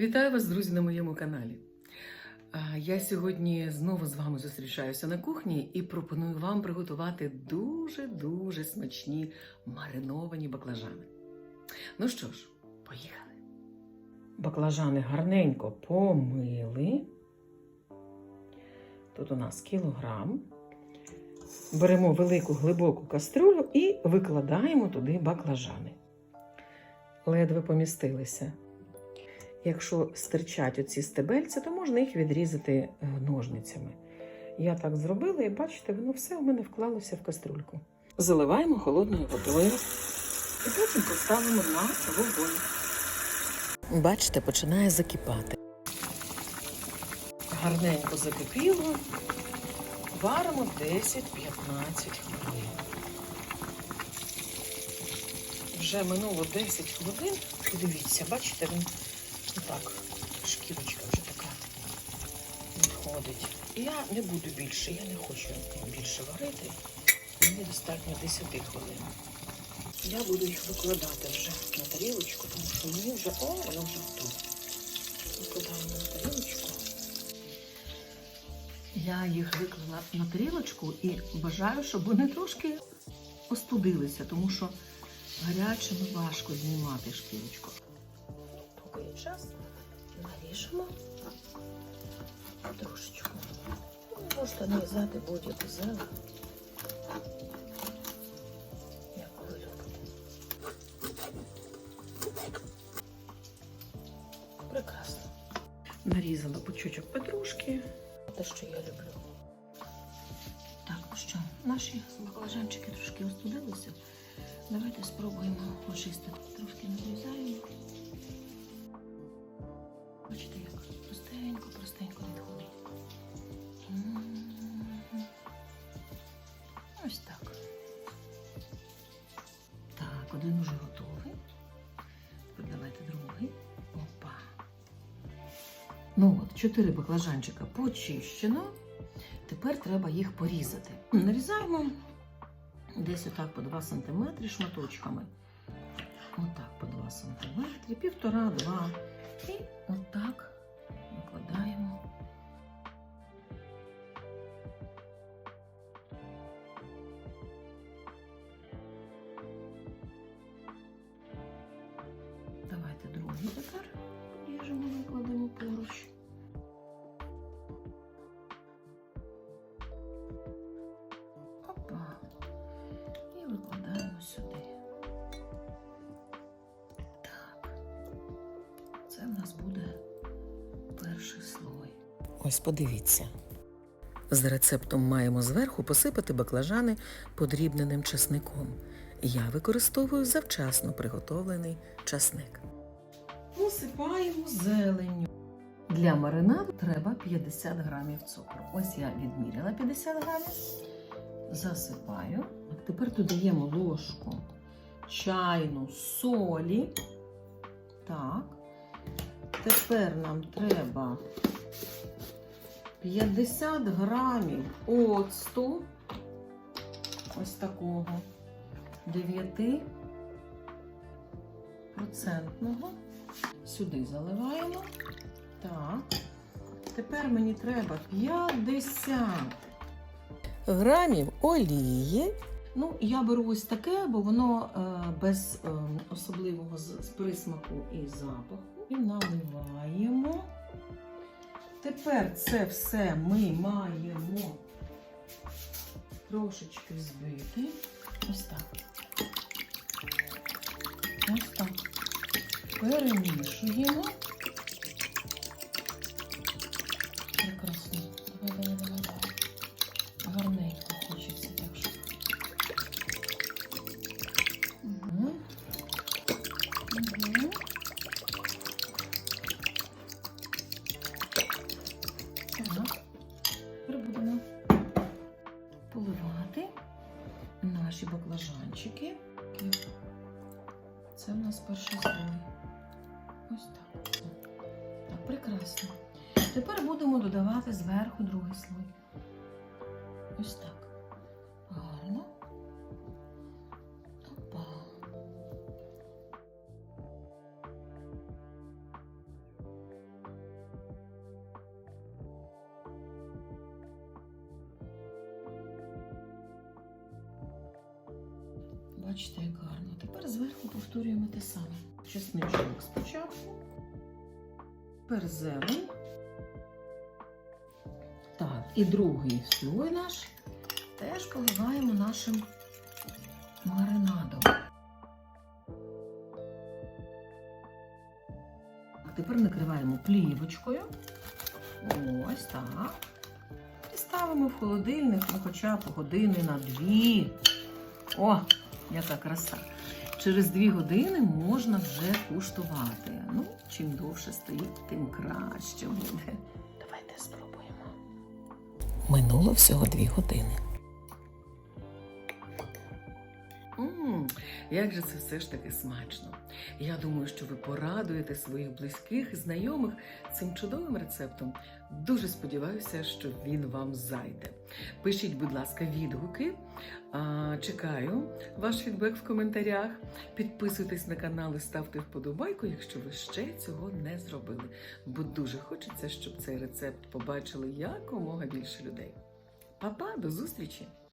Вітаю вас, друзі, на моєму каналі. Я сьогодні знову з вами зустрічаюся на кухні і пропоную вам приготувати дуже-дуже смачні мариновані баклажани. Ну що ж, поїхали. Баклажани гарненько помили. Тут у нас кілограм. Беремо велику глибоку каструлю і викладаємо туди баклажани. Ледве помістилися. Якщо стирчать оці стебельця, то можна їх відрізати е, ножницями. Я так зробила, і бачите, воно все у мене вклалося в каструльку. Заливаємо холодною водою і потім поставимо на вогонь. Бачите, починає закипати. Гарненько закипіло. Варимо 10-15 хвилин. Вже минуло 10 хвилин. Подивіться, бачите, він так, шкірочка вже така відходить. Я не буду більше, я не хочу більше варити. Мені достатньо 10 хвилин. Я буду їх викладати вже на тарілочку, тому що мені вже о, воно вже готове. Викладаємо на тарілочку. Я їх виклала на тарілочку і бажаю, щоб вони трошки остудилися, тому що гарячими важко знімати шкірочку. Є час, наріжемо трошечку. Можете нарізати будь-яку зелень. Прекрасно. Нарізала пучочок петрушки. Те, що я люблю. Так, ну що, наші баклажанчики трошки остудилися. Давайте спробуємо очистити. Трошки нарізаємо. Бачите, як простенько, простенько відходить. Ось так. Так, один уже готовий. Давайте другий. Опа. Ну от, чотири баклажанчика почищено. Тепер треба їх порізати. Нарізаємо десь отак по 2 см шматочками. Отак по 2 см, півтора-два. І отак викладаємо. Давайте другий тепер ріжемо, Це в нас буде перший слой. Ось подивіться. З рецептом маємо зверху посипати баклажани подрібненим часником. Я використовую завчасно приготовлений часник. Посипаємо зеленню. Для маринаду треба 50 грамів цукру. Ось я відміряла 50 грамів. Засипаю. Тепер додаємо ложку чайну солі. Так. Тепер нам треба 50 грамів оцту. Ось такого 9 процентного. Сюди заливаємо. Так. Тепер мені треба 50 грамів олії. Ну, я беру ось таке, бо воно е, без е, особливого присмаку і запаху. І наливаємо. Тепер це все ми маємо трошечки збити. Ось так. Ось так. Перемішуємо. Будемо поливати наші баклажанчики. Це у нас перший слой. Ось так. Так, прекрасно. Тепер будемо додавати зверху другий слой. Ось так. Бачите, як гарно. Тепер зверху повторюємо те саме. Чесничок спочатку. Тепер зелень. Так, і другий слой наш теж поливаємо нашим маринадом. Тепер накриваємо плівочкою. Ось так. І ставимо в холодильник, ну хоча б години на дві. О, яка краса! Через дві години можна вже куштувати. Ну, чим довше стоїть, тим краще буде. Давайте спробуємо. Минуло всього дві години. Як же це все ж таки смачно. Я думаю, що ви порадуєте своїх близьких і знайомих цим чудовим рецептом. Дуже сподіваюся, що він вам зайде. Пишіть, будь ласка, відгуки. Чекаю ваш фідбек в коментарях. Підписуйтесь на канал і ставте вподобайку, якщо ви ще цього не зробили. Бо дуже хочеться, щоб цей рецепт побачили якомога більше людей. Па-па, до зустрічі!